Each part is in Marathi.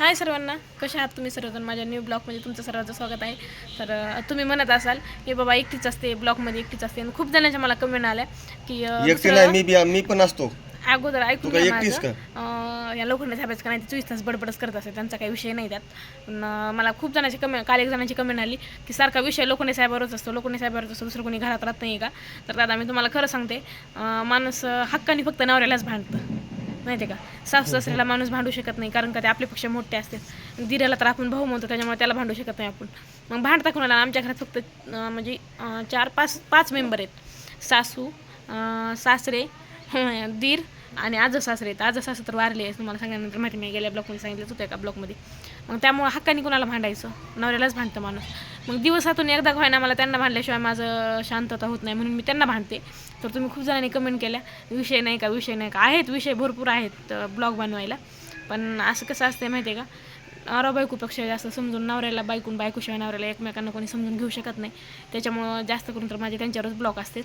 हाय सर्वांना कशा आहात तुम्ही सर्वजण? माझ्या न्यू ब्लॉगमध्ये तुमचं सर्वांचं स्वागत आहे. तर तुम्ही म्हणत असाल की बाबा एकटीच असते ब्लॉगमध्ये एकटीच असते. आणि खूप जणांच्या मला कमेंट आल्या की एकटी नाही मी बी मी पण असतो. अगोदर ऐकून तू काय घ्या एकटीस माझं. अं, या लोखंड साहेबाचं का नाही चोवीस तास बडबडच करत असते त्यांचा काही विषय नाही त्यात. पण अं, मला खूप जणांची कमेंट काल एक जणांची कमेंट आली की सारखा विषय लोखंडे साहेबावरच असतो. लोखंडे साहेबावरच असतो दुसरं कोणी घरात राहत नाही का? तर दादा मी तुम्हाला खरं सांगते अं, माणूस अं, हक्काने फक्त नवऱ्यालाच भांडतं. माहिती आहे का सासू सासऱ्याला माणूस भांडू शकत नाही कारण का ते आपल्यापेक्षा मोठे असतात. दिराला तर आपण भाऊ म्हणतो त्याच्यामुळे त्याला भांडू शकत नाही आपण. मग भांडता कोणाला? आमच्या घरात फक्त म्हणजे चार पाच पाच मेंबर आहेत. सासू सासरे दीर आणि आज सासरे आहेत आज सासू तर वारले तुम्हाला सांगितल्यानंतर माहिती मी गेल्या ब्लॉकमध्ये सांगितलं होतं एका ब्लॉकमध्ये मग त्यामुळं हक्काने कोणाला भांडायचं? नवऱ्यालाच भांडतं माणूस. मग दिवसातून एकदा व्हायना मला त्यांना भांडल्याशिवाय माझं शांतता होत नाही म्हणून मी त्यांना भांडते. तर तुम्ही खूप जणांनी कमेंट केल्या विषय नाही का विषय नाही का? आहेत विषय भरपूर आहेत ब्लॉग बनवायला. पण असं कसं असते माहिती आहे का? नवरा बायकोपेक्षा जास्त समजून नवऱ्याला बायकून बायकोशिवाय नवऱ्याला एकमेकांना कोणी समजून घेऊ शकत नाही. त्याच्यामुळं जास्त करून तर माझे त्यांच्यावरच ब्लॉक असते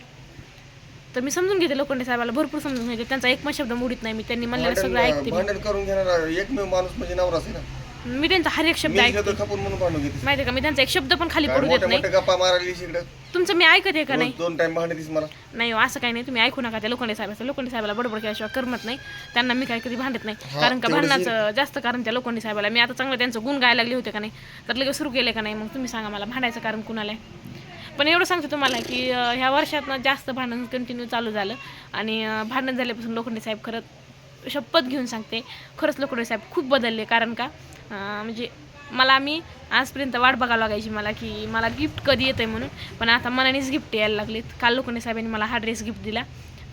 तर मी समजून घेते लोखंडे साहेबाला भरपूर समजून घेते. त्यांचा एक पण शब्द मोडीत नाही मी त्यांनी म्हणलेलं सगळं ऐकते मी. भांडण करून घेणार एकमेव माणूस म्हणजे नवराच आहे ना? मी त्यांचा हर एक शब्द मी ऐकते. घेतो खपून म्हणून भांडून घेते. माहिती का? मी त्यांचा एक शब्द पण खाली पडू देत मोठ्या नाही. मोठ्या गप्पा मारायला इकडं? तुमचं मी ऐकत आहे का नाही? दोन टाइम मला. नाही हो, असं काही नाही. तुम्ही ऐकू नका त्या लोखंडे साहेबाचं. लोखंडे साहेबाला बडबड केल्याशिवाय करमत नाही. त्यांना मी काही कधी भांडत नाही. कारण का भांडणाचं जास्त कारण त्या लोखंडे साहेबाला. मी आता चांगलं त्यांचं गुण गायला लागले होते का नाही? तर लगेच सुरू केले का नाही? मग तुम्ही सांगा मला भांडायचं कारण कुणाला आहे? पण एवढं सांगतो तुम्हाला की ह्या वर्षात जास्त भांडण कंटिन्यू चालू झालं. आणि भांडण झाल्यापासून लोखंडे साहेब खरंच शपथ घेऊन सांगते खरंच लोखंडे साहेब खूप बदलले. कारण का म्हणजे मला मी आजपर्यंत वाट बघावं लागायची मला की मला गिफ्ट कधी येतं म्हणून. पण आता मनानेच गिफ्ट यायला लागलेत. काल लोखंडे साहेबांनी मला हा ड्रेस गिफ्ट दिला.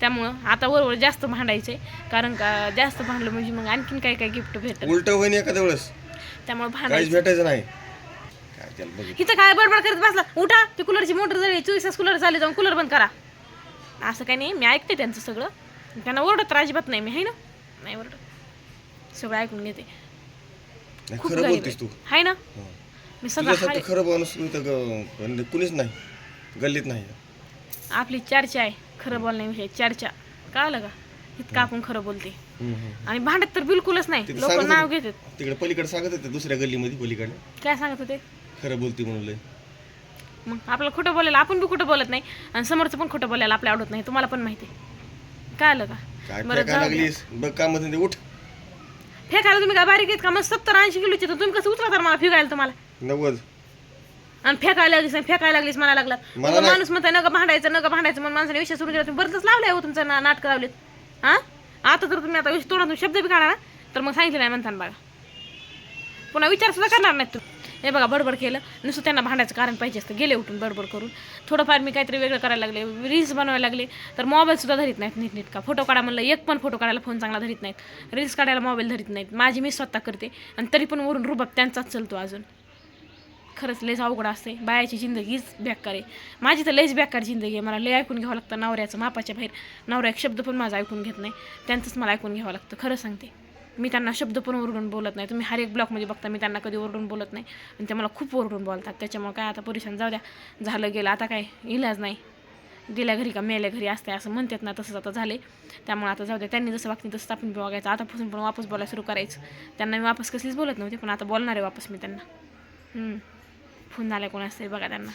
त्यामुळं आता वरवर जास्त भांडायचे कारण का जास्त भांडलं म्हणजे मग आणखीन काय काय गिफ्ट भेटत उलट होईन एखाद्या वेळेस. त्यामुळे भांडायचं भेटायचं नाही. त्याला हिचं काय बडबड करत बसला? उठा ते कूलरची मोटर झाली चोवीस तास कूलर चालले जाऊन कूलर बंद करा. असं काही नाही मी ऐकते त्यांचं सगळं. त्यांना ओरडत तर अजिबात नाही मी आहे ना? नाही ओरडत. सगळं ऐकून घेते. नाही, खूप खरं गरीब बोलतेस तू. आहे ना? हं. मी सगळं तुझ्यासारखं हाय- खरं माणूस इथं ग- म्हणजे कुणीच नाही. गल्लीत नाही. आपली चर्चा आहे. खरं बोलण्याविषयी चर्चा. कळलं का? इतकं आपण खरं बोलते. आणि भांडत तर बिलकुलच नाही. तिथं लोक सांगत नाव होते. घेतात. तिकडे पलीकडे सांगत होते दुसऱ्या गल्लीमध्ये पलीकडे. काय सांगत होते? खरं बोलते म्हणून लय. मग आपल्याला खोटं बोलायला आपण बी खोटं बोलत नाही. आणि समोरचं पण खोटं बोलायला आपल्या आवडत नाही. तुम्हाला पण माहिती आहे. काय आलं काय का बरं फेकायला जाऊ द्या. लागलीस? बघ काम धंदे उठ. फेकायला तुम्ही काय बारीक आहेत का? मग सत्तर ऐंशी किलोचे तर तुम्ही कसं उचला तर मला फेकायला तुम्हाला? नव्वद. आणि फेकायला लागलीस आणि फेकायला लागलीस मला लागलात मला उगा नाही. माणूस म्हणताय नका भांडायचं नका भांडायचं. म्हणून माणसाने विषय सुरू केला. तुम्ही बरंच लावलंय हो तुमचं ना नाटक लावलेत. हा? आता जर तुम्ही आता विषय तोडून शब्द बी काढा ना. तर मग सांगितलं नाही म्हणताना बघा. पुन्हा विचार सुद्धा करणार नाहीत तुम्ही. हे बघा बडबड केलं. नुसतं त्यांना भांडायचं कारण पाहिजे असतं. गेले उठून बडबड करून. थोडंफार मी काहीतरी वेगळं करायला लागले. रील्स बनवायला लागले. तर मोबाईलसुद्धा धरीत नाहीत नीट नीट का? फोटो काढा म्हणलं एक पण फोटो काढायला फोन चांगला धरीत नाहीत. रील्स काढायला मोबाईल धरीत नाहीत. माझी मी स्वतः करते. आणि तरी पण वरून रुबाब त्यांचाच चलतो अजून. खरंच लयच अवघड असते. बायाची जिंदगीच बेकार आहे. माझी तर लयच बेकार जिंदगी आहे. मला लय ऐकून घ्यावं लागतं. नवऱ्याचं मापाच्या बाहेर. नवरा एक शब्द पण माझा ऐकून घेत नाही. त्यांचंच मला ऐकून घ्यावं लागतं. खरं सांगते. मी त्यांना शब्द पण ओरडून बोलत नाही. तुम्ही हर एक ब्लॉकमध्ये बघता मी त्यांना कधी ओरडून बोलत नाही. आणि ते मला खूप ओरडून बोलतात. त्याच्यामुळे काय आता परेशान जाऊ द्या. झालं गेलं आता काय? इलाज नाही. गेल्या घरी का मेल्या घरी असते असं म्हणतात ना तसंच आता झाले त्यामुळे आता जाऊ द्या. त्यांनी जसं वागतील तसं आपण बी वागायचं. आतापासून पण वापस बोलायला सुरू करायचं. त्यांना मी वापस कसलीच बोलत नव्हते पण आता बोलणार आहे वापस मी त्यांना. फोन झाला कोण असते बघा त्यांना.